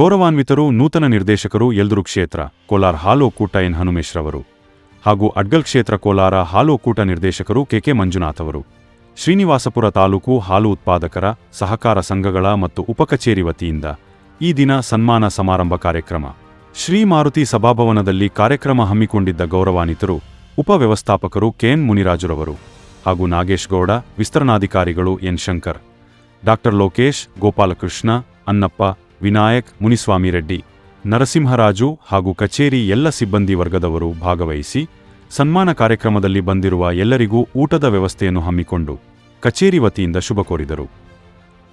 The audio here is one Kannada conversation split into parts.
ಗೌರವಾನ್ವಿತರು ನೂತನ ನಿರ್ದೇಶಕರು ಯಲ್ದುರು ಕ್ಷೇತ್ರ, ಕೋಲಾರ ಹಾಲು ಒಕ್ಕೂಟ ಎನ್ ಹನುಮೇಶ್ರವರು. ಹಾಗೂ ಅಡ್ಗಲ್ ಕ್ಷೇತ್ರ ಕೋಲಾರ ಹಾಲು ಒಕ್ಕೂಟ ನಿರ್ದೇಶಕರು ಕೆಕೆ ಮಂಜುನಾಥ್ ಅವರು. ಶ್ರೀನಿವಾಸಪುರ ತಾಲೂಕು ಹಾಲು ಉತ್ಪಾದಕರ, ಸಹಕಾರ ಸಂಘಗಳ ಮತ್ತು ಉಪಕಚೇರಿ ವತಿಯಿಂದ ಈ ದಿನ ಸನ್ಮಾನ ಸಮಾರಂಭ ಕಾರ್ಯಕ್ರಮ. ಶ್ರೀ ಮಾರುತಿ ಸಭಾಭವನದಲ್ಲಿ ಕಾರ್ಯಕ್ರಮ ಹಮ್ಮಿಕೊಂಡಿದ್ದ ಗೌರವಾನ್ವಿತರು ಉಪವ್ಯವಸ್ಥಾಪಕರು ಕೆಎನ್ ಮುನಿರಾಜುರವರು ಹಾಗೂ ನಾಗೇಶ್ ಗೌಡ, ವಿಸ್ತರಣಾಧಿಕಾರಿಗಳು ಎನ್. ಶಂಕರ್, ಡಾಕ್ಟರ್ ಲೋಕೇಶ್, ಗೋಪಾಲಕೃಷ್ಣ ಅನ್ನಪ್ಪ ವಿನಾಯಕ್, ಮುನಿಸ್ವಾಮಿ ರೆಡ್ಡಿ, ನರಸಿಂಹರಾಜು ಹಾಗೂ ಕಚೇರಿ ಎಲ್ಲ ಸಿಬ್ಬಂದಿ ವರ್ಗದವರು ಭಾಗವಹಿಸಿ ಸನ್ಮಾನ ಕಾರ್ಯಕ್ರಮದಲ್ಲಿ ಬಂದಿರುವ ಎಲ್ಲರಿಗೂ ಊಟದ ವ್ಯವಸ್ಥೆಯನ್ನು ಹಮ್ಮಿಕೊಂಡು ಕಚೇರಿ ವತಿಯಿಂದ ಶುಭ ಕೋರಿದರು.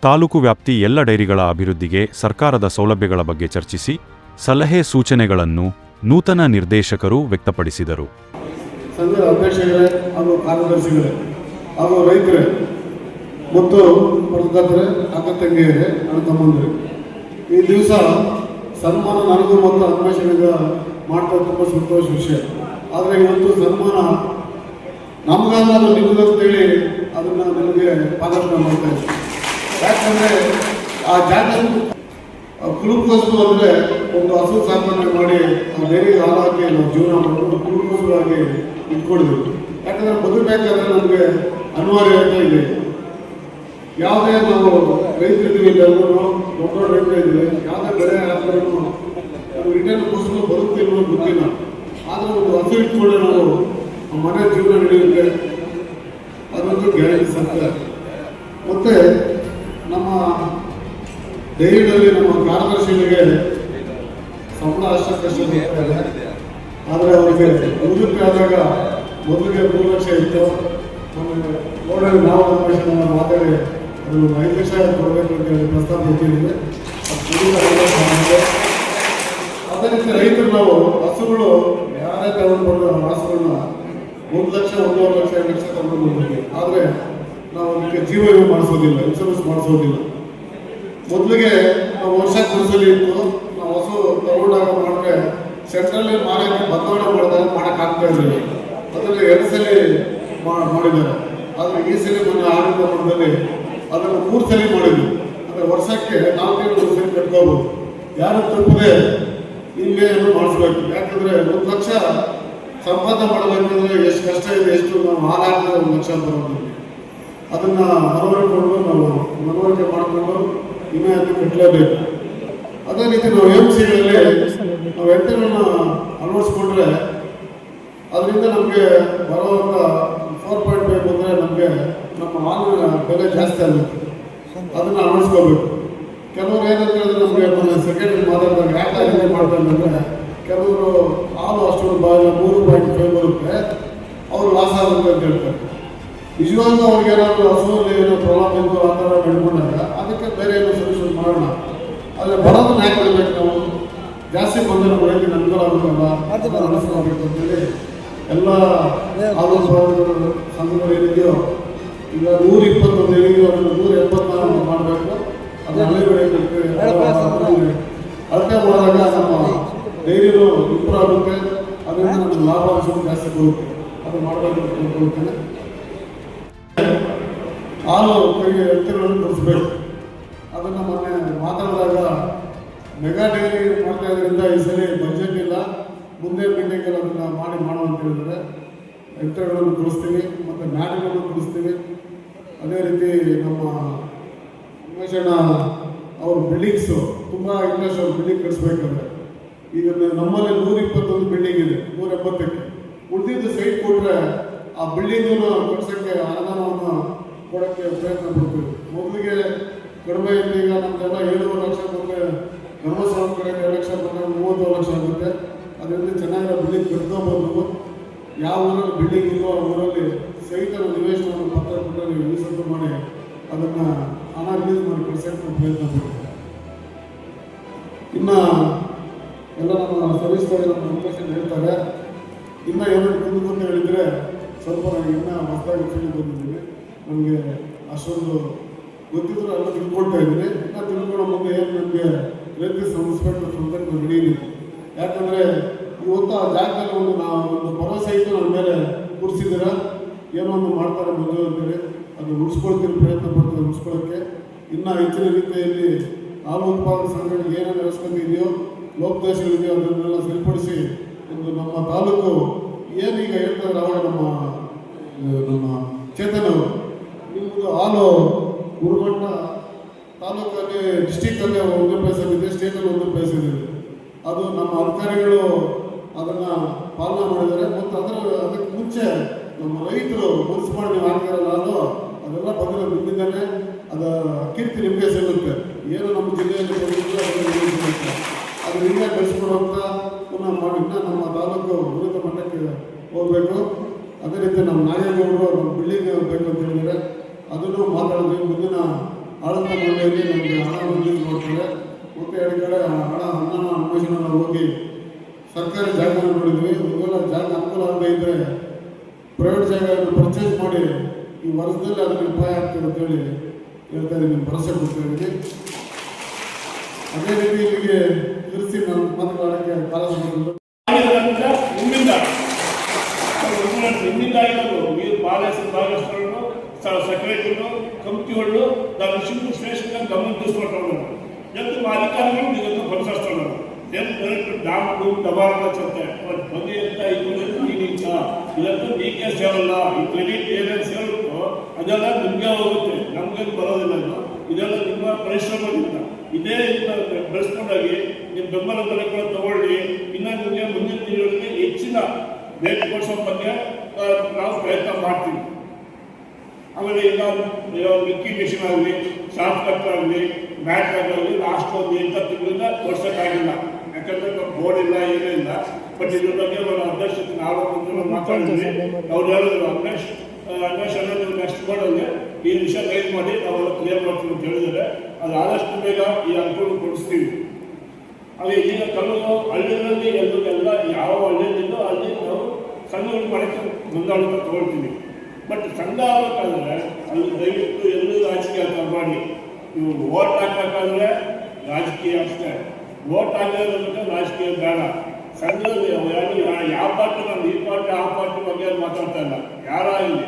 ತಾಲೂಕು ವ್ಯಾಪ್ತಿ ಎಲ್ಲ ಡೈರಿಗಳ ಅಭಿವೃದ್ಧಿಗೆ ಸರ್ಕಾರದ ಸೌಲಭ್ಯಗಳ ಬಗ್ಗೆ ಚರ್ಚಿಸಿ ಸಲಹೆ ಸೂಚನೆಗಳನ್ನು ನೂತನ ನಿರ್ದೇಶಕರು ವ್ಯಕ್ತಪಡಿಸಿದರು. ಈ ದಿವಸ ಸನ್ಮಾನ, ನನಗೂ ಮತ್ತು ಅನ್ವೇಷಣೆಗ ಮಾಡ್ತಾ ತುಂಬ ಸಂತೋಷ ವಿಷಯ. ಆದರೆ ಇವತ್ತು ಸನ್ಮಾನ ನಮಗಲ್ಲ ಅದು ಅಂತೇಳಿ ಅದನ್ನು ನನಗೆ ಪಾಲನೆ ಮಾಡ್ತಾ ಇದ್ದೀವಿ ಯಾಕಂದರೆ ಆ ಜಾಗ ಕುಲುಕೋಸು ಅಂದರೆ ಒಂದು ಹಸು ಸಾಧನೆ ಮಾಡಿ ಆ ಡೈರಿ ಹಾಲು ಹಾಕಿ ನಾವು ಜೀವನ ಮಾಡಿಕೊಂಡು ಕುಲುಕೋಸ್ಕರವಾಗಿ ಇಟ್ಕೊಂಡಿದ್ವಿ ಯಾಕಂದರೆ ಬದುಕಬೇಕಾದ್ರೆ ನಮಗೆ ಅನಿವಾರ್ಯತೆ ಇದೆ. ಯಾವುದೇ ನಾವು ರೈತರಿದ್ದೀವಿ ಎಲ್ಲರೂ ದೊಡ್ಡ ದೊಡ್ಡ ರೈತರಿದ್ದೀವಿ ಯಾವುದೇ ಬೆಳೆ ಆದ್ರೂ ನಾವು ರಿಟರ್ನ್ ಬರುತ್ತೆ ಅನ್ನೋದು ಗೊತ್ತಿಲ್ಲ ಆದರೆ ಒಂದು ಹಸು ಇಟ್ಕೊಂಡು ನಾವು ಮನೆ ಜೀವನ ನಡೆಯುತ್ತೆ. ಅದೊಂದು ಗ್ಯಾರಂಟಿ ಸರ್ಕಾರ ಮತ್ತೆ ನಮ್ಮ ಧೈರ್ಯದಲ್ಲಿ ನಮ್ಮ ಕಾರ್ಯದರ್ಶಿಗಳಿಗೆ ಸಂಬಳ ಅಷ್ಟಕ್ಕಷ್ಟು ಆದರೆ ಅವರಿಗೆ ನಿವೃತ್ತಿ ಆದಾಗ ಮೊದಲಿಗೆ ಮೂರು ಲಕ್ಷ ಇತ್ತು. ಆಮೇಲೆ ನೋಡಲು ನಾವು ಮಾತಾಡಿ ಅದು ಐದು ಲಕ್ಷ ಕೊಡಬೇಕು ಅಂತ ಹೇಳಿ ಪ್ರಸ್ತಾಪ ಇಟ್ಟಿದ್ದೀವಿ ಅದು ರೈತರು ನಾವು ಹಸುಗಳು ಯಾರೇ ತಗೊಂಡು ಬಂದು ಹಸುಗಳನ್ನ ಒಂದು ಲಕ್ಷ, ಒಂದೂವರೆ ಲಕ್ಷ ಎರಡು ಲಕ್ಷ ತಗೊಂಡು ಆದರೆ ನಾವು ಅದಕ್ಕೆ ಜೀವ ವಿಮೆ ಮಾಡಿಸೋದಿಲ್ಲ ಇನ್ಶೂರೆನ್ಸ್ ಮಾಡಿಸೋದಿಲ್ಲ. ಮೊದಲಿಗೆ ನಾವು ವರ್ಷಕ್ಕೆ ಸಲ ಇತ್ತು. ನಾವು ಹಸು ತಗೊಂಡಾಗ ಮಾಡಿದ್ರೆ ಸೆಂಟ್ರಲ್ಲಿ ಮಾರಕ್ಕೆ ಬದಲಾವಣೆ ಮಾಡಿದಾಗ ಮಾಡೋಕ್ಕಾಗ್ತಾ ಇರಲಿಲ್ಲ. ಅದರಲ್ಲಿ ಎರಡು ಸಲ ಮಾಡಿದ್ದಾರೆ. ಆದರೆ ಈ ಸಲ ಮೊನ್ನೆ ಆಡಳಿತ ಮಂಡಲದಲ್ಲಿ ಅದನ್ನು ಮೂರು ಸಲ ಮಾಡಿದ್ವಿ ಅಂದರೆ ವರ್ಷಕ್ಕೆ ನಾಲ್ಕು ಮೂರು ಸಲ ಕಟ್ಕೋಬೋದು. ಯಾರು ತಪ್ಪದೆ ಹಿಂಗೆ ಮಾಡಿಸ್ಬೇಕು. ಯಾಕಂದ್ರೆ ಒಂದು ಲಕ್ಷ ಸಂಪಾದನೆ ಮಾಡಬೇಕಂದ್ರೆ ಎಷ್ಟು ಕಷ್ಟ ಇದೆ, ಎಷ್ಟು ನಾವು ಹಾಲು ಹಾಕಿದ್ರೆ ಒಂದು ಲಕ್ಷ ಬರೋದು ಅದನ್ನ ಮನವರಿಕೊಂಡು ನಾವು. ಮನವರಿಕೆ ಮಾಡಿಕೊಂಡು ವಿನಾಯಿತಿ ಕಟ್ಟಲೇಬೇಕು. ಅದೇ ರೀತಿ ನಾವು ಎಂ ಸಿಗಳಲ್ಲಿ ನಾವು ಎತ್ತುಗಳನ್ನ ಅಳವಡಿಸ್ಕೊಂಡ್ರೆ, ಅದರಿಂದ ನಮಗೆ ಬರುವಂಥ ಫೋರ್ ಪಾಯಿಂಟ್ ಫೈವ್ ಅಂದರೆ ನಮಗೆ ನಮ್ಮ ಹಾಲಿನ ಬೆಲೆ ಜಾಸ್ತಿ ಆಗುತ್ತೆ ಅದನ್ನು ಅಳವಡಿಸ್ಕೋಬೇಕು. ಕೆಲವರು ಏನಂತ ಹೇಳಿದ್ರೆ ನಮಗೆ ಮೊನ್ನೆ ಸೆಕೆಂಡ್ ಮಾತಾಡಿದಾಗ ಯಾಕೆ ಏನು ಮಾಡ್ತಾರೆ ಅಂದರೆ ಕೆಲವರು ಹಾಲು ಅಷ್ಟು ಬಾಯಿ ಮೂರು ಪಾಯಿಂಟ್ ಫೈವ್ ಬರುತ್ತೆ, ಅವರು ಲಾಸ್ ಆಗುತ್ತೆ ಅಂತ ಹೇಳ್ತಾರೆ. ನಿಜವಾಗ್ಲೂ ಅವ್ರಿಗೆ ಏನಾದರೂ ಹಸುವಲ್ಲಿ ಏನೋ ಪ್ರಾಬ್ಲಮ್ ಇದ್ದು ಆ ಥರ ಬೆಳ್ಕೊಂಡಾಗ ಅದಕ್ಕೆ ಬೇರೆ ಏನೋ ಸೊಲ್ಯೂಷನ್ ಮಾಡೋಣ. ಆದರೆ ಬರೋದನ್ನ ಯಾಕೆ ಬೇಕು ನಾವು? ಜಾಸ್ತಿ ಬಂದರೆ ಬರೋಕ್ಕೆ ಅನುಕೂಲ ಆಗುತ್ತಲ್ಲ ಅನುಸರಿಸಬೇಕು ಅಂತೇಳಿ ಎಲ್ಲ ಉತ್ಪಾದಕರು ಸಂಘಗಳು ಏನಿದೆಯೋ ಈಗ ನೂರ ಇಪ್ಪತ್ತೊಂದು ಏನಿದೆಯೋ ಅದನ್ನು ನೂರ ಎಪ್ಪತ್ನಾಲ್ಕು ಮಾಡಬೇಕು. ಅದು ಹಳೆ ಬೆಳೆಯಬೇಕು ಅಳತೆ ಮಾಡಿದಾಗ ನಮ್ಮ ಡೈರಿನೂ ಇಂಪ್ರೂವ್ ಆಗುತ್ತೆ ಅದರಿಂದ ನಮ್ಮ ಲಾಭಾಂಶ ಜಾಸ್ತಿ ಬರುತ್ತೆ. ಅದು ಮಾಡಬೇಕು ಅಂತ ತಿಳ್ಕೊಳ್ತೇನೆ ಹಾಲು ಕೈಗೆ ಎತ್ತುಗಳನ್ನು ಕೊಡಿಸ್ಬೇಕು ಅದನ್ನು ಮೊನ್ನೆ ಮಾತಾಡಿದಾಗ ಮೆಗಾ ಡೈರಿ ಮಾಡ್ತಾ ಇದರಿಂದ ಈ ಸಲ ಬಜೆಟ್ ಇಲ್ಲ. ಮುಂದೆ ಮೀಟಿಂಗಲ್ಲಿ ಅದನ್ನು ಮಾಡಿ ಮಾಡು ಅಂತ ಹೇಳಿದರೆ ಎತ್ತರಗಳನ್ನು ಕೊಡಿಸ್ತೀವಿ ಮತ್ತು ಮ್ಯಾಟ್ಗಳನ್ನು ಕೊಡಿಸ್ತೀವಿ ಅದೇ ರೀತಿ ನಮ್ಮ ಉಮೇಶಣ್ಣ ಅವ್ರ ಬಿಲ್ಡಿಂಗ್ಸು, ತುಂಬ ಇಂಟ್ರೆಸ್ಟ್ ಅವ್ರ ಬಿಲ್ಡಿಂಗ್ ಕಟ್ಸ್ಬೇಕಂದ್ರೆ. ಈಗ ನಮ್ಮಲ್ಲಿ ನೂರ ಇಪ್ಪತ್ತೊಂದು ಬಿಲ್ಡಿಂಗ್ ಇದೆ ನೂರ ಎಪ್ಪತ್ತಕ್ಕೆ ಉಳಿದಿದ್ದು ಸೈಟ್ ಕೊಟ್ಟರೆ ಆ ಬಿಲ್ಡಿಂಗನ್ನು ಕಟ್ಸೋಕ್ಕೆ ಅನುದಾನವನ್ನು ಕೊಡೋಕ್ಕೆ ಪ್ರಯತ್ನ ಪಡ್ತೀವಿ. ಮೊದಲಿಗೆ ಕಡಿಮೆ ಇದ್ದೀಗ ಈಗ ನಮ್ದೆಲ್ಲ ಏಳುವರೆ ಲಕ್ಷ ಬಂದರೆ ಧರ್ಮಸ್ಥಳ ಕಡೆ ಎರಡು ಲಕ್ಷ ಬಂದರೆ ಮೂವತ್ತು ಲಕ್ಷ ಆಗುತ್ತೆ ಅದರಿಂದ ಚೆನ್ನಾಗಿರೋ ಬಿಲ್ಡಿಂಗ್ ಕಟ್ಕೋಬೋದು ನಾವು ಯಾವ ಊರಲ್ಲಿ ಬಿಲ್ಡಿಂಗ್ ಇಲ್ಲೋ ಆ ಊರಲ್ಲಿ ಸೈಟರ ನಿವೇಶನವನ್ನು ಪತ್ರ ಕೊಟ್ಟರೆ ನೀವು ಮಾಡಿ ಅದನ್ನು ಹಣ ರಿಲೀಸ್ ಮಾಡಿ ಕಟ್ಸೋಕ್ಕೆ ಪ್ರಯತ್ನ ಇನ್ನು ಎಲ್ಲ ನಮ್ಮ ಸರ್ವಿಸ್ ನಮ್ಮ ಇನ್ಫಾರ್ಮೇಷನ್ ಹೇಳ್ತಾರೆ. ಇನ್ನು ಏನಾದ್ರು ಮುಂದೆ ಅಂತ ಹೇಳಿದರೆ ಸ್ವಲ್ಪ ನನಗೆ ಇನ್ನೂ ಹೊಸದಾಗಿ ಫೀಲ್ಡ್ ಬಂದಿದ್ದೀನಿ. ನನಗೆ ಅಷ್ಟೊಂದು ಗೊತ್ತಿದ್ರು ಎಲ್ಲ ತಿಳ್ಕೊಳ್ತಾ ಇದ್ದೀನಿ. ಇನ್ನು ತಿಳ್ಕೊಳ್ಳೋ ಮುಂದೆ ಏನು ನನಗೆ ರೈತ ಸಂಸ್ಪೆಕ್ಟ್ ಅಂತ ಹಿಡಿಯಿದ್ದೀನಿ ಯಾಕಂದರೆ ಇವತ್ತು ಆ ಜಾಗದಲ್ಲಿ ಒಂದು ನಾವು ಒಂದು ಭರವಸೆ ಇತ್ತು ನನ್ನ ಮೇಲೆ ಕೂರಿಸಿದ್ದೀರ? ಏನೋ ಒಂದು ಮಾಡ್ತಾರೆ ಮದುವೆ ಅಂತೇಳಿ ಅದು ಉಳಿಸ್ಕೊಳ್ತೀನಿ ಪ್ರಯತ್ನ ಪಡ್ತೀನಿ ಉಳಿಸ್ಕೊಳ್ಳೋಕ್ಕೆ ಇನ್ನೂ ಹೆಚ್ಚಿನ ರೀತಿಯಲ್ಲಿ ಹಾಲು ಉತ್ಪಾದನಾ ಸಂಘಗಳಿಗೆ ಏನೇನು ವ್ಯವಸ್ಥೆ ಇದೆಯೋ, ಲೋಪದೋಷಗಳಿದೆಯೋ ಅದನ್ನೆಲ್ಲ ಸರಿಪಡಿಸಿ ಒಂದು ನಮ್ಮ ತಾಲೂಕು ಏನೀಗ ಹೇಳ್ತಾರೆ ಅವಾಗ ನಮ್ಮ ನಮ್ಮ ಚೇತನ್ ಅವರು. ನಿಮ್ಮದು ಹಾಲು ಗುರುಮಟ್ಟ ತಾಲೂಕಲ್ಲಿ ಡಿಸ್ಟಿಕ್ಕಲ್ಲಿ ಒಂದು ಪ್ಲೇಸಲ್ಲಿದೆ ಸ್ಟೇಟಲ್ಲಿ ಒಂದು ಪ್ಲೇಸ್ ಇದೆ. ಅದು ನಮ್ಮ ಅಧಿಕಾರಿಗಳು ಮಾಡಿದ್ದಾರೆ ಮತ್ತು ಅದರ ಅದಕ್ಕೆ ಮುಂಚೆ ನಮ್ಮ ರೈತರು ಮನಸ್ಸು ಮಾಡಿ ನೀವು ಅದು, ಅದೆಲ್ಲ ಬಂದರೆ ಮುಂದಿದ್ದಾನೆ ಅದ ಕೀರ್ತಿ ನಿಮಗೆ ಸಿಗುತ್ತೆ. ಏನು ನಮ್ಮ ಜಿಲ್ಲೆಯಲ್ಲಿ ಸಿಗುತ್ತೆ. ಅದು ಹಿಂಗೆ ಬೆಳೆಸ್ಕೊಡುವಂತ ಪುನಃ ಮಾಡಿ ನಮ್ಮ ತಾಲೂಕು ಉನ್ನತ ಮಟ್ಟಕ್ಕೆ ಹೋಗಬೇಕು. ಅದೇ ರೀತಿ ನಮ್ಮ ನಾಯೇಗೌಡರು ನಮ್ಮ ಬಿಲ್ಡಿಂಗ್ ಬೇಕು ಅಂತ ಹೇಳಿದರೆ ಅದನ್ನು ಮಾತಾಡಿದ್ವಿ ಮುಂದಿನ ಆಡಳಿತ ಮಂಡಳಿಯಲ್ಲಿ ನಮಗೆ ಹಣ ರಿಲೀಸ್ ಮಾಡ್ತಾರೆ ಮತ್ತೆ ಎರಡು ಕಡೆ ಹಣ ಹಣ ಅನ್ವೇಷಣೆ ನಾವು ಹೋಗಿ ಸರ್ಕಾರಿ ಜಾಗವನ್ನು ನೋಡಿದ್ವಿ. ಇವೆಲ್ಲ ಜಾಗ ಅನುಕೂಲ ಆಗದೆ ಇದ್ರೆ ಪ್ರೈವೇಟ್ ಜಾಗವನ್ನು ಪರ್ಚೇಸ್ ಮಾಡಿ ಈ ವರ್ಷದಲ್ಲಿ ಅದಕ್ಕೆ ಉಪಾಯ ಆಗ್ತದೆ ಅಂತೇಳಿ ಹೇಳ್ತಾ ಇದ್ದೀನಿ. ಭರವಸೆ ಕೊಡ್ತಾ ಅದೇ ರೀತಿ ಇಲ್ಲಿಗೆ ತಿಳಿಸಿ ನಾನು ಮಾತನಾಡೋಕ್ಕೆ ಕಾಲ ನಿಮ್ಮಿಂದ ನಿಮ್ಮಿಂದ ಆಗಿರೋದು. ನೀವು ಬಾಲಕರು ಶ್ರೇಷ್ಠ ಗಮನ ತಿಳಿಸ್ಕೊಟ್ಟು ಎಂತ ಅಧಿಕಾರಿಗಳು ಇದನ್ನು ನೆನ್ಪು ಡಾಕ್ಟ್ರು ಟಬಾರ್ಕ ಚರ್ಚೆ ಬಟ್ ಬಗೆಯಂತ ಇದು ಕ್ಲಿನಿಕ್ ಇಲ್ಲಂತೂ ಡಿ ಕೆ ಈ ಕ್ಲಿನಿಕ್ ಏನೇನು ಸೇರಿದ್ರು ಅದೆಲ್ಲ ನಿಮಗೆ ಹೋಗುತ್ತೆ ನಮಗೆ ಬರೋದಿಲ್ಲ ಇದೆಲ್ಲ ನಿಮ್ಮ ಪರಿಶ್ರಮದಿಂದ ಇದೇ ಬೆಳೆಸ್ಕೊಂಡಾಗಿ ನಿಮ್ಮ ಬೆಂಬಲ ಬೆಲೆ ಕೂಡ ತಗೊಳ್ಳಿ ಇನ್ನು ನಿಮಗೆ ಮುಂದಿನ ದಿನಗಳಲ್ಲಿ ಹೆಚ್ಚಿನ ಬೇರೆ ಕೊಡಿಸೋ ಬಗ್ಗೆ ನಾವು ಪ್ರಯತ್ನ ಮಾಡ್ತೀವಿ ಆಮೇಲೆ ಈಗ ಮಿಕ್ಕಿ ಮಿಷಿನ್ ಆಗಲಿ ಶಾರ್ಟ್ ಕಟ್ ಆಗಲಿ ಮ್ಯಾಟ್ ಆಗಲಿ ಲಾಸ್ಟ್ ಒಂದು ಎಂಟತ್ತು ತಿಂಗಳಿಂದ ವರ್ಷಕ್ಕಾಗಿಲ್ಲ ನಮ್ಮ ಬೋರ್ಡ್ ಇಲ್ಲ ಏನೂ ಇಲ್ಲ. ಬಟ್ ಇದ್ರ ಬಗ್ಗೆ ಒಂದು ಅಧ್ಯಕ್ಷತೆ ನಾವು ಮಾತಾಡಿದ್ವಿ. ಅವ್ರು ಹೇಳಿದ್ರು ಅನ್ವೇಷ್ ಅನ್ವೇಷ್ ಅನ್ನೋದು ನೆಕ್ಸ್ಟ್ ಬೋರ್ಡಲ್ಲಿ ಈ ವಿಷಯ ಗೈಡ್ ಮಾಡಿ ನಾವೆಲ್ಲ ಕ್ಲಿಯರ್ ಮಾಡ್ತೀವಿ ಅಂತ ಹೇಳಿದರೆ ಅದು ಆದಷ್ಟು ಬೇಗ ಈ ಅನುಕೂಲ ಕೊಡಿಸ್ತೀವಿ. ಅದೇ ಈಗ ಕಲ್ಲು ಹಳ್ಳಿಗಳಲ್ಲಿ ಎಲ್ಲೂ ಎಲ್ಲ ಯಾವ ಹಳ್ಳಿಯಲ್ಲಿದ್ದೋ ಅಲ್ಲಿ ನಾವು ಸಂಘಗಳು ಮಾಡಕ್ಕೆ ಮುಂದಾಳತ್ವ ತಗೊಳ್ತೀವಿ. ಬಟ್ ಸಂಘ ಆಗಬೇಕಾದ್ರೆ ಅಲ್ಲಿ ದಯವಿಟ್ಟು ಎಲ್ಲರೂ ರಾಜಕೀಯ ಮಾಡಿ. ನೀವು ಓಟ್ ಹಾಕ್ಬೇಕಾದ್ರೆ ರಾಜಕೀಯ ಅಷ್ಟೇ. ಓಟ್ ಹಾಕಿರೋದಕ್ಕೆ ರಾಜಕೀಯ ಬೇಡ. ಸಂಘದಲ್ಲಿ ಯಾವ ಪಾರ್ಟಿ ನಾನು ಈ ಪಾರ್ಟಿ, ಆ ಪಾರ್ಟಿ ಬಗ್ಗೆ ಮಾತಾಡ್ತಾ ಇಲ್ಲ. ಯಾರಾಗಲಿ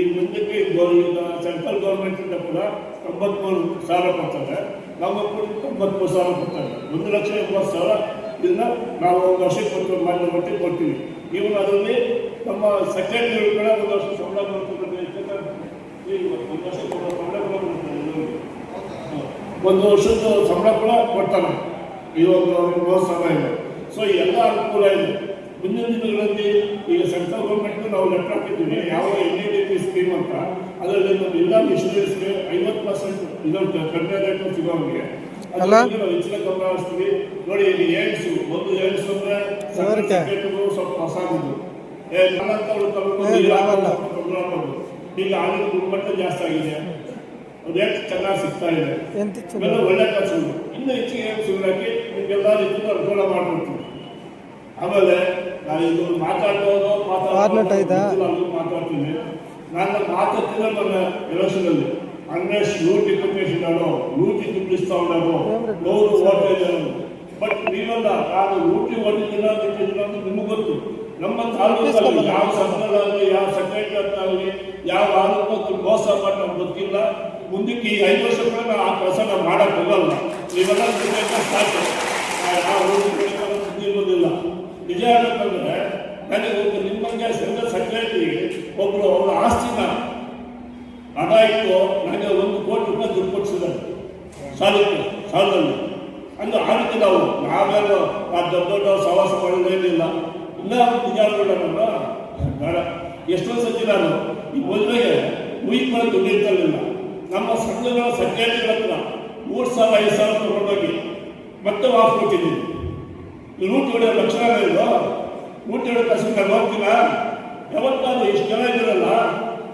ಈಗ ಮುಂದಕ್ಕೆ ಸೆಂಟ್ರಲ್ ಗೌರ್ಮೆಂಟ್ ಸೆಂಟ್ರಲ್ ಗೌರ್ಮೆಂಟಿಂದ ಕೂಡ ತೊಂಬತ್ಮೂರು ಸಾವಿರ ಕೊಡ್ತಾರೆ ನಮ್ಮ ಕೂಡ ತೊಂಬತ್ಮೂರು ಸಾವಿರ ಕೊಡ್ತಾರೆ ಒಂದು ಲಕ್ಷ ಎಂಬತ್ತು ಸಾವಿರ ಇದನ್ನ ನಾವು ಒಂದು ವರ್ಷಕ್ಕೆ ಕೊಟ್ಟು ಮಾಡಿದ ಮಟ್ಟಿಗೆ ಕೊಡ್ತೀವಿ. ಇವನು ಅದರಲ್ಲಿ ನಮ್ಮ ಸೆಕ್ರೆಟರಿಗಳು ಕೂಡ ಒಂದು ವರ್ಷ ಸಂಬಳ ಒಂದು ವರ್ಷದ ಸಂಬಳ ಕೂಡ ಕೊಡ್ತಾರೆ. ಇವತ್ತು ಅವ್ರಿಗೆ ಪ್ರೋತ್ಸಾಹ ಇದೆ. ಸೊ ಎಲ್ಲ ಅನುಕೂಲ ಇದೆ. ಮುಂದಿನ ದಿನಗಳಲ್ಲಿ ಈಗ ಸೆಂಟ್ರಲ್ ಗೌರ್ಮೆಂಟ್ ನಾವು ಲೆಟರ್ ಹಾಕಿದ್ದೀವಿ. ಯಾವ ಎನ್ ಡಿ ಪಿ ಸ್ಕೀಮ್ ಅಂತ ಅದರಲ್ಲಿ ನಮ್ಮ ಎಲ್ಲ ಮಿಷನರೀಸ್ಗೆ ಐವತ್ತು ಪರ್ಸೆಂಟ್ ಇದೊಂದು ಕಡಿಮೆ ರೇಟ್ ಸಿಗೋರಿಗೆ ಹೆಚ್ಚಿನ ಗಮನ ಹರಿಸ್ತೀವಿ. ನೋಡಿ ಇಲ್ಲಿ ಏಡ್ಸು ಒಂದು ಏಡ್ಸ್ ಅಂದ್ರೆ ಸ್ವಲ್ಪ ಹೊಸ ಇದ್ದು ಈಗ ಆಗಿನ ಗುಣಮಟ್ಟ ಜಾಸ್ತಿ ಆಗಿದೆ. ರೇಟ್ ಚೆನ್ನಾಗಿ ಸಿಗ್ತಾ ಇದೆ. ಒಳ್ಳೆ ಕೆಲಸ ಇನ್ನು ಹೆಚ್ಚಿಗೆ ಸುರಾಕಿ ರೀತಿಯಿಂದ ಅನುಕೂಲ ಮಾಡ್ಕೊಡ್ತೀವಿ. ಆಮೇಲೆ ನಾನು ಇದು ಆಯ್ತಾ? ಮಾತಾಡ್ಬೋದು ಮಾತಾಡ್ತೀನಿ. ನನ್ನ ಮಾತಾಡ್ತಿಲ್ಲ ನನ್ನ ಎಲೆಕ್ಷನಲ್ಲಿ ಅನ್ವೇಷ್ ನೂಟಿ ಕೊಟ್ಟೇಸಿದಾನು ನೂಟಿ ತುಂಬಿಸ್ತಾ ಉಂಡಾನೋ ನೂರು ಓಟ್ ಇದ್ದಾನು ಬಟ್ ನೀವಲ್ಲ ನಾನು ನೂಟಿ ಓಟಿದ್ದಿಲ್ಲ ನಿಂತಿದ್ದಿಲ್ಲ ಅಂತ ನಿಮಗೆ ಗೊತ್ತು. ನಮ್ಮ ತಾಲೂಕಲ್ಲಿ ಯಾವ ಸಂಘಗಳಾಗಲಿ ಯಾವ ಸೆಕ್ರೆಟರಿ ಆಗಲಿ ಯಾವ ಆರೋಪಕ್ಕೂ ಮೋಸ ಮಾಡಿ ನಮ್ಗೆ ಗೊತ್ತಿಲ್ಲ ಮುಂದಕ್ಕೆ ಈ ಐದು ವರ್ಷ ಕೂಡ ಆ ಕೆಲಸ ನಾವು ಮಾಡಕ್ ಹೋಗಲ್ಲ. ನೀವೆಲ್ಲ ನಿಜಕ್ಕೆ ಊರಿಗೆ ಇರೋದಿಲ್ಲ ನಿಜ ಹೇಳ್ಬೇಕಂದ್ರೆ ನನಗೆ ಒಂದು ನಿಮ್ಮಂಗೆ ಸಂಘ ಸೆಕ್ರೆಟರಿ ಒಬ್ರು ಅವರ ಆಸ್ತಿನ ಇಟ್ಟು ನನಗೆ ಒಂದು ಕೋಟಿ ರೂಪಾಯಿ ದುಡ್ಡು ಕೊಡಿಸಿದ್ದಾರೆ. ಸಾಲಕ್ಕೆ, ಸಾಲದಲ್ಲಿ. ಅಂದ್ರೆ ರೀತಿ ನಾವು, ನಾವೇನು ಆ ದೊಡ್ಡ ದೊಡ್ಡ ಸವಾಸ ಮಾಡೋದೇನಿಲ್ಲ ಇಲ್ಲ ನಿಜಾಗಳು ಬೇಡ. ಎಷ್ಟೊಂದು ಸತಿ ನಾನು ಈ ಮದುವೆಗೆ ಮುಯಿಕೊಳ್ಳೋ ದುಡ್ಡು ಇರ್ತಿರ್ಲಿಲ್ಲ ನಮ್ಮ ಸಂಘಗಳ ಸೆಕ್ರೆಟರಿ ಹತ್ರ ಮೂರು ಸಾವಿರ, ಐದು ಸಾವಿರ ತಗೊಂಡೋಗಿ ಮತ್ತೆ ವಾಪಸ್ ಕೊಟ್ಟಿದ್ದೀನಿ ನೂಟ ಏಳು ಲಕ್ಷಣ ಇಲ್ಲೋ ನೂಟ ಏಳು ಪರ್ಸೆಂಟ್ ನಾನು ಹೋಗ್ತೀರಾ ಯಾವತ್ತಾದ್ರೂ ಎಷ್ಟು ಜನ ಇದ್ದೀರಲ್ಲ,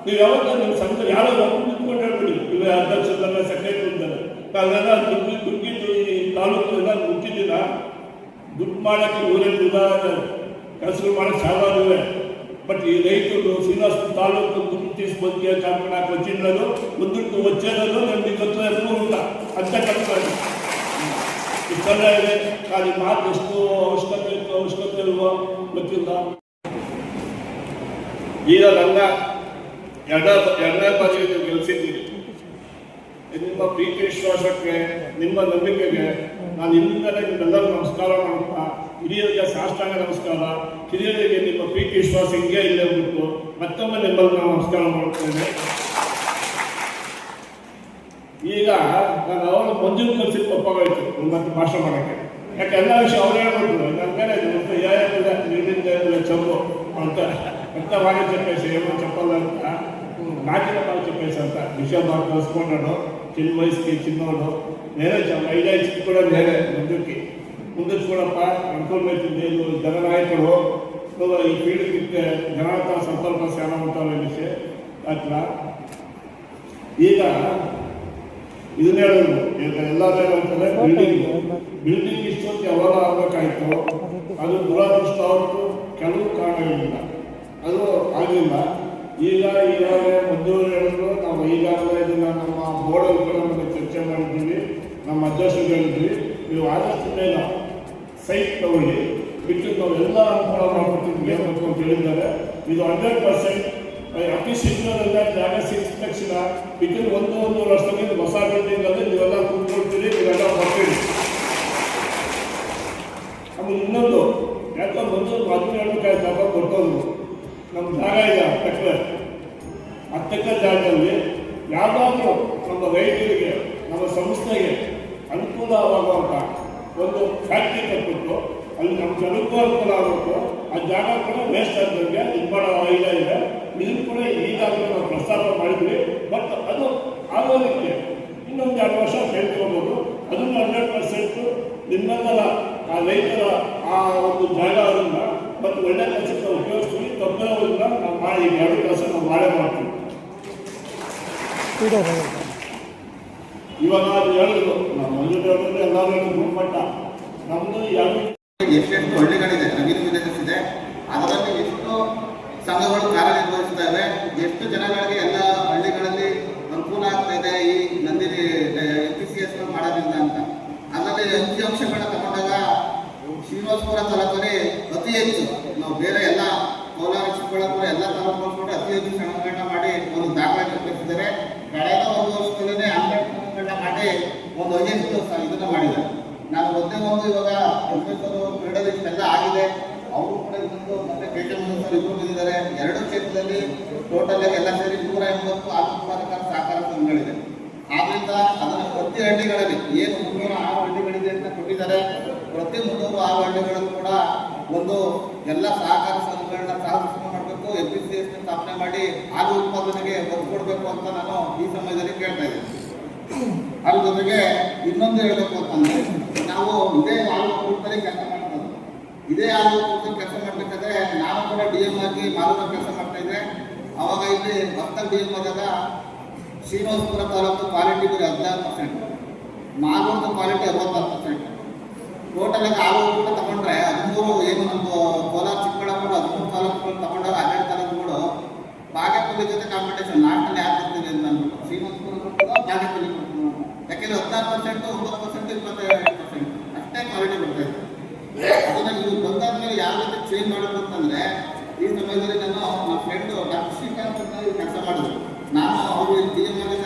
ನೀವು ಯಾವತ್ತಾದ್ರೂ ನಿಮ್ಮ ಸಂಘ ಯಾರೋ ನಿಂತ್ಕೊಂಡು ಹೇಳ್ಬಿಡಿ. ಇಲ್ಲ ಅಧ್ಯಕ್ಷರಲ್ಲ ಸೆಕ್ರೆಟರಿ ಇದ್ದಾರೆ. ನಾವೆಲ್ಲ ದುಡ್ಡು ದುಡ್ಡಿದ್ದು ಈ ತಾಲೂಕು ಎಲ್ಲ ದುಡ್ಡಿದ್ದಿಲ್ಲ ದುಡ್ಡು ಮಾಡೋಕ್ಕೆ ಊರೇ ಉದಾಹರಣೆ ಕೆಲಸಗಳು ಮಾಡೋಕ್ಕೆ ಸಾಧಾರಣವೇ ಬಟ್ ಈ ರೈತರು ಶ್ರೀನಿವಾಸ ತಾಲೂಕು ದುಡ್ಡು ಬಗ್ಗೆ ಕಾಣ್ಕೊಂಡು ಹಾಕಿ ಒಂದು ದುಡ್ಡು ಒಜ್ಜೇದಲ್ಲೂ ನಮಗೆ ಗೊತ್ತಿಲ್ಲ ಅಂತ ಕೆಲಸ ಇಷ್ಟೆಲ್ಲ ಇದೆ. ಖಾಲಿ ಮಾತು ಎಷ್ಟು ಅವಶ್ಯಕತೆ ಅವಶ್ಯಕತೆ ಇರುವ ಗೊತ್ತಿಲ್ಲ. ಈಗ ನನ್ನ ಎರಡ ಎರಡನೇ ಬಾರಿ ನೀವು ಗೆಲ್ಲಿಸಿದ್ದೀರಿ ನಿಮ್ಮ ಪ್ರೀತಿ ವಿಶ್ವಾಸಕ್ಕೆ, ನಿಮ್ಮ ನಂಬಿಕೆಗೆ ನಾನು ಇನ್ನಿಂದಲೇ ನಿಮ್ಮೆಲ್ಲರೂ ನಮಸ್ಕಾರ ಮಾಡುತ್ತಾ, ಹಿರಿಯರಿಗೆ ಸಾಷ್ಟಾಂಗ ನಮಸ್ಕಾರ, ಹಿರಿಯರಿಗೆ ನಿಮ್ಮ ಪ್ರೀತಿ ವಿಶ್ವಾಸ ಹಿಂಗೆ ಇಲ್ಲೇ ಉಂಟು. ಮತ್ತೊಮ್ಮೆ ನಿಮ್ಮಲ್ಲಿ ನಾನು ನಮಸ್ಕಾರ ಮಾಡುತ್ತೇನೆ. ಈಗ ನಾನು ಅವನು ಮಂಜೂರು ಕಲಿಸಿದ ತಪ್ಪಾಗೋಯ್ತು. ಮತ್ತೆ ಭಾಷಣ ಮಾಡೋಕ್ಕೆ. ಯಾಕೆ ಎಲ್ಲ ವಿಷಯ ಅವ್ರು ಹೇಳ್ಬಿಟ್ರು ನನ್ನ ಮೇಲೆ ಮತ್ತೆ ನೀರಿಂದ ಇಲ್ಲ ಚಂಬು ಅಂತ. ಅಂತ ಮಾಡಿ ಚಪ್ಪೇಶ ಏನೋ ಚಪ್ಪಲ್ಲ ಅಂತ. ನಾಚಿನ ಬಾಯಿ ಚಪ್ಪೇಶ ಅಂತ. ವಿಷಯ ಬಾಯಿ ಕಲಿಸ್ಕೊಂಡನು ಚಿನ್ನ ವಯಸ್ಸಿಗೆ ಚಿನ್ನೋಡು. ನೇರೆ ಚಂಬ ಐದೈದು ಕೂಡ ನೇರೆ ಮುಂದಕ್ಕೆ. ಮುಂದಕ್ಕೆ ಕೂಡಪ್ಪ. ಅನ್ಕೊಳ್ಬೇಕಿದ್ದೆ ಇದು ಜನನಾಯಕರು. ಇವಾಗ ಈ ಪೀಳಿಗೆ ಜನತಾ ಸಂಪರ್ಕ ಶಾಲಾ ಅಂತ ವಿಷಯ ಆಯ್ತಾ? ಈಗ ಇದನ್ನ ಹೇಳೋದು. ಈಗ ಎಲ್ಲಾದ್ರೂ ಬಿಲ್ಡಿಂಗ್ ಬಿಲ್ಡಿಂಗ್ ಇಷ್ಟೊತ್ತು ಯಾವಾಗ ಆಗ್ಬೇಕಾಯ್ತು ಅದು ದುರಾದೃಷ್ಟ ಹೊರತು ಕೆಲವು ಕಾರಣಗಳಿಂದ. ಅದು ಆಗಲಿಲ್ಲ. ಈಗ ಈಗಾಗಲೇ ಮಂಜೂರು ಹೇಳಿದ್ರು ನಾವು ಈಗಾಗಲೇ ಇದನ್ನ ನಮ್ಮ ಬೋರ್ಡಲ್ಲಿ ಕೂಡ ನಮಗೆ ಚರ್ಚೆ ಮಾಡಿದ್ದೀವಿ. ನಮ್ಮ ಅಧ್ಯಕ್ಷರು ಹೇಳಿದ್ವಿ ನೀವು ಆದಷ್ಟು ಬೇಗ ಸೈಟ್ ತಗೊಳ್ಳಿ. ಬಿಟ್ಟು ನಾವು ಎಲ್ಲ ಅನುಕೂಲ ಮಾಡ್ಕೊಡ್ತೀವಿ ಅಂತ ಹೇಳಿದ್ದಾರೆ. ಇದು ಹಂಡ್ರೆಡ್ ಪರ್ಸೆಂಟ್ ಅತಿ ಶೀಘ್ರದಲ್ಲೇ ತಕ್ಷಣ ಬಿಟ್ಟು ಒಂದು ಒಂದು ವರ್ಷದಲ್ಲಿ ಹೊಸ ಬಿಲ್ಡಿಂಗ್ ಅಲ್ಲಿ ನೀವೆಲ್ಲ ಕೂತ್ಕೊಳ್ತೀರಿ, ನೀವೆಲ್ಲ ಬರ್ತೀರಿ ಆಮೇಲೆ ಇನ್ನೊಂದು ಯಾಕಂದ್ರೆ ಒಂದು ಹದಿನೇಳು ಕಾಯಿ ಜಾಗ ಕೊಟ್ಟೋದು ನಮ್ಮ ಜಾಗ ಇದೆ ತಕ್ಕ ಅತ್ತಕ್ಕ ಜಾಗದಲ್ಲಿ ಯಾವುದಾದ್ರೂ ನಮ್ಮ ರೈತರಿಗೆ, ನಮ್ಮ ಸಂಸ್ಥೆಗೆ ಅನುಕೂಲವಾಗುವಂಥ ಒಂದು ಫ್ಯಾಕ್ಟ್ರಿ ಕಟ್ಬಿಟ್ಟು, ಅಲ್ಲಿ ನಮ್ಮ ಅನುಕೂಲ ಅನುಕೂಲ ಆಗಬೇಕು ಆ ಜಾಗ ಕೂಡ ವೇಸ್ಟ್ ಆದಂಗೆ ಇದು ಮಾಡೋ ಐಡಿಯಾ ಇದೆ ಇದನ್ನು ಕೂಡ ಈಗಾಗಲೇ ನಾವು ಪ್ರಸ್ತಾಪ ಮಾಡಿದ್ವಿ ಬಟ್ ಅದು ಆಗೋದಕ್ಕೆ ಇನ್ನೊಂದು ಎರಡು ವರ್ಷ ಕೇಳ್ಕೊಬೋದು ಅದನ್ನು ಹಂಡ್ರೆಡ್ ಪರ್ಸೆಂಟ್ ನಿಮ್ಮೆಲ್ಲರ ಆ ರೈತರ ಆ ಒಂದು ಜಾಗ ಅದನ್ನ ಮತ್ತು ಒಳ್ಳೆ ಕೆಲಸಕ್ಕೆ ಉಪಯೋಗಿಸ್ತೀವಿ ತಪ್ಪೋದ್ರಿಂದ ನಾವು ಮಾಡಿ ಈ ಎರಡು ಕೆಲಸ ನಾವು ಮಾಡೇ ಮಾಡ್ತೀವಿ ಇವಾಗ ಅದು ಹೇಳಿದ್ರು ನಮ್ಮ ಮಂಜು ಹೇಳಿದ್ರೆ ಎಲ್ಲರೂ ಹೇಳಿದ್ರು ಗುಣಮಟ್ಟ ನಮ್ಮದು ಎರಡು ಎಷ್ಟೆಷ್ಟು ಹಳ್ಳಿಗಳಿದೆ ನವೀನ ವಿಲೇಜಸ್ ಇದೆ ಅದರಲ್ಲಿ ಎಷ್ಟು ಸಂಘಗಳು ಕಾರ್ಯನಿರ್ವಹಿಸ್ತವೆ. ಎಷ್ಟು ಜನಗಳಿಗೆ ಎಲ್ಲ ಹಳ್ಳಿಗಳಲ್ಲಿ ಅನುಕೂಲ ಆಗ್ತಾ ಇದೆ ಈ Nandini L P C S ಮಾಡೋದ್ರಿಂದ ಅಂತ. ಅದರಲ್ಲಿ ಅಂಕಿ ಅಂಶಗಳನ್ನ ತಗೊಂಡಾಗ ಶ್ರೀನಿವಾಸಪುರ ತಾಲೂಕಲ್ಲಿ ಅತಿ ಹೆಚ್ಚು ನಾವು ಬೇರೆ ಎಲ್ಲ ಕೋಲಾರ ಚಿಕ್ಕಬಳ್ಳಾಪುರ ಎಲ್ಲ ತಾಲೂಕು ಅತಿ ಹೆಚ್ಚು ಸಂಘಗಳನ್ನ ಮಾಡಿ ಒಂದು ದಾಖಲೆ ಕಲ್ಪಿಸಿದ್ದಾರೆ. ಕಳೆದ ಒಂದು ವರ್ಷದಲ್ಲೇ ಸಂಘಗಳನ್ನ ಮಾಡಿ ಒಂದು ಐದು ಇದನ್ನ ಮಾಡಿದ್ದಾರೆ. ನಾನು ಒಂದೇ ಒಂದು ಇವಾಗ ಕ್ರೀಡಲ್ ಇಷ್ಟೆಲ್ಲ ಆಗಿದೆ. ಅವರು ಕೂಡ ಇನ್ನೊಂದು ಮತ್ತೆ ಕೆ ಟಿ ಬಂದಿದ್ದಾರೆ ಎರಡು ಕ್ಷೇತ್ರದಲ್ಲಿ ಟೋಟಲ್ ಎಲ್ಲ ಸೇರಿ ನೂರ ಎಂಬತ್ತು ಆರು ಉತ್ಪಾದಕ ಸಹಕಾರ ಸಂಘಗಳಿದೆ. ಆದ್ರಿಂದ ಅದನ್ನ ಪ್ರತಿ ಹಳ್ಳಿಗಳಲ್ಲಿ ಏನು ಮುನ್ನೂರ ಆರು ಹಳ್ಳಿಗಳಿದೆ ಅಂತ ಕೊಟ್ಟಿದ್ದಾರೆ, ಪ್ರತಿ ಮುನ್ನೂರು ಆರು ಹಳ್ಳಿಗಳಲ್ಲೂ ಕೂಡ ಒಂದು ಎಲ್ಲ ಸಹಕಾರ ಸಂಘಗಳನ್ನ ಸಹ ಮಾಡಬೇಕು ಎಲ್ ಪಿ ಸಿ ಎಸ್ ಸ್ಥಾಪನೆ ಮಾಡಿ ಹಾಲು ಉತ್ಪಾದನೆಗೆ ಒತ್ತು ಅಂತ ನಾನು ಈ ಸಮಯದಲ್ಲಿ ಕೇಳ್ತಾ ಇದ್ದೀನಿ. ಅದ್ರ ಜೊತೆಗೆ ಇನ್ನೊಂದು ಹೇಳಬೇಕು ಅಂತಂದ್ರೆ, ನಾವು ಇದೇ ಹಾಲು ಒಕ್ಕೂಟದಲ್ಲಿ ಕೆಲಸ ಇದೇ ಆಲೋಚನೆ ಕೆಲಸ ಮಾಡ್ಬೇಕಾದ್ರೆ ನಾನು ಕೂಡ ಡಿ ಎಂ ಆಗಿ ಮಾಲೂರ ಕೆಲಸ ಮಾಡ್ತಾ ಇದ್ದೆ. ಅವಾಗ ಇಲ್ಲಿ ಭಕ್ತ ಡಿ ಎಂ ಆದಾಗ ಶ್ರೀನಿವಾಸಪುರ ತಾಲೂಕು ಕ್ವಾಲಿಟಿ ಬರೀ ಹದಿನಾರು ಪರ್ಸೆಂಟ್ ಮಾಲೂರದ ಕ್ವಾಲಿಟಿ ಅರವತ್ತಾರು ಪರ್ಸೆಂಟ್ ಟೋಟಲ್ ಆಗಿ ಆರು ಕೂಡ ತಗೊಂಡ್ರೆ ಹದಿಮೂರು, ಏನು ನಮ್ಮದು ಕೋಲಾರ ಚಿಕ್ಕಬಳ್ಳಾಪುರ ಹದಿಮೂರು ತಾಲೂಕುಗಳು ತಗೊಂಡಾಗ ಹನ್ನೆರಡು ತಾಲೂಕುಗಳು ಬಾಗೇಪಲ್ಲಿ ಜೊತೆ ಕಾಂಪಿಟೇಷನ್ ನಾಲ್ಕಲ್ಲಿ ಯಾರು ಬರ್ತೀವಿ ಅಂತ ಅಂದ್ಬಿಟ್ಟು ಕೊಡ್ತದೋ ಬಾಗೇಪಲ್ಲಿ ಯಾಕೆಂದ್ರೆ ಹದಿನಾರು ಪರ್ಸೆಂಟ್ ಒಂಬತ್ತು ಪರ್ಸೆಂಟ್ ಇಪ್ಪತ್ತೈದು ಪರ್ಸೆಂಟ್ ಅಷ್ಟೇ ಕ್ವಾಲಿಟಿ ಬರ್ತಾ ಇದೆ ಅದನ್ನ ಇವ್ರು ಬಂದಾದ್ಮೇಲೆ ಯಾವ ರೀತಿ ಚೇಂಜ್ ಮಾಡೋದು ಅಂತಂದ್ರೆ, ಈ ಸಮಯದಲ್ಲಿ ನಾನು ನನ್ನ ಫ್ರೆಂಡ್ ಡಾಕ್ಟರ್ ಶ್ರೀಕಾಂತ್ ಕೆಲಸ ಮಾಡಿದ್ರು. ನಾನು ಅವರು ಡಿ ಎಂ ಆಗಿದ್ದಾಗ